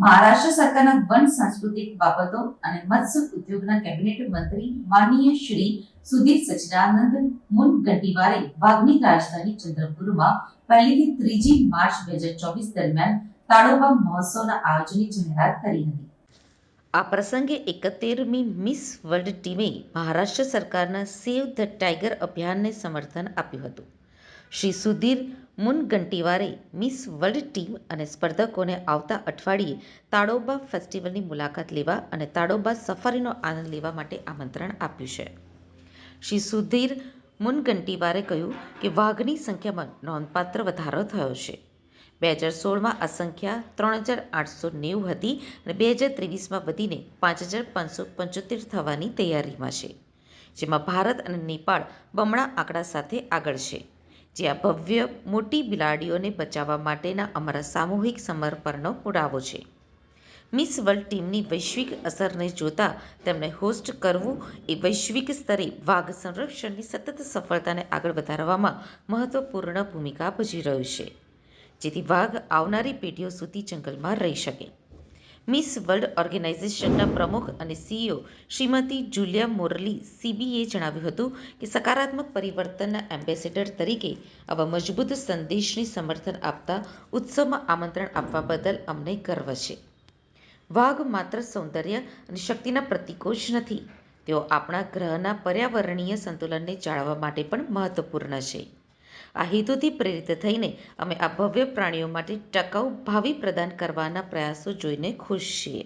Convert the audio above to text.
મહારાષ્ટ્ર સરકારના વન સાંસ્કૃતિક બાબતો અને મત્સ્ય ઉદ્યોગના કેબિનેટ મંત્રી માનનીય શ્રી સુધીર સચિદાનંદ મુનગંટીવારે વાઘની રાજધાની ચંદ્રપુરમાં પહેલીથી ત્રીજી માર્ચ બે હજાર ચોવીસ દરમિયાન તાડોબા મહોત્સવના આયોજનની જાહેરાત કરી હતી. આ પ્રસંગે એકતેરમી મિસ વર્લ્ડ ટીમે મહારાષ્ટ્ર સરકારના સેવ ધ ટાઈગર અભિયાનને સમર્થન આપ્યું હતું. શ્રી સુધીર મુનગંટીવારે મિસ વર્લ્ડ ટીમ અને સ્પર્ધકોને આવતા અઠવાડિયે તાડોબા ફેસ્ટિવલની મુલાકાત લેવા અને તાડોબા સફારીનો આનંદ લેવા માટે આમંત્રણ આપ્યું છે. શ્રી સુધીર મુનગંટીવારે કહ્યું કે વાઘની સંખ્યામાં નોંધપાત્ર વધારો થયો છે. બે હજાર સોળમાં આ સંખ્યા ત્રણ હજાર આઠસો નેવું હતી અને બે હજાર ત્રેવીસમાં વધીને પાંચ હજાર પાંચસો પંચોતેર થવાની તૈયારીમાં છે, જેમાં ભારત અને નેપાળ બમણા આંકડા સાથે આગળ છે. જે આ ભવ્ય મોટી બિલાડીઓને બચાવવા માટેના અમારા સામૂહિક સમર્પણનો પુરાવો છે. મિસ વર્લ્ડ ટીમની વૈશ્વિક અસરને જોતા તેમને હોસ્ટ કરવું એ વૈશ્વિક સ્તરે વાઘ સંરક્ષણની સતત સફળતાને આગળ વધારવામાં મહત્વપૂર્ણ ભૂમિકા ભજવી રહ્યું છે. જેથી વાઘ આવનારી પેઢીઓ સુધી જંગલમાં રહી શકે. મિસ વર્લ્ડ ઓર્ગેનાઇઝેશનના પ્રમુખ અને સીઈઓ શ્રીમતી જુલિયા મોરલી સીબીએ જણાવ્યું હતું કે સકારાત્મક પરિવર્તનના એમ્બેસેડર તરીકે આવા મજબૂત સંદેશને સમર્થન આપતા ઉત્સવમાં આમંત્રણ આપવા બદલ અમને ગર્વ છે. વાઘ માત્ર સૌંદર્ય અને શક્તિના પ્રતીકો જ નથી, તેઓ આપણા ગ્રહના પર્યાવરણીય સંતુલનને જાળવવા માટે પણ મહત્વપૂર્ણ છે. આ હેતુથી પ્રેરિત થઈને અમે આ ભવ્ય પ્રાણીઓ માટે ટકાઉ ભાવિ પ્રદાન કરવાના પ્રયાસો જોઈને ખુશ છીએ.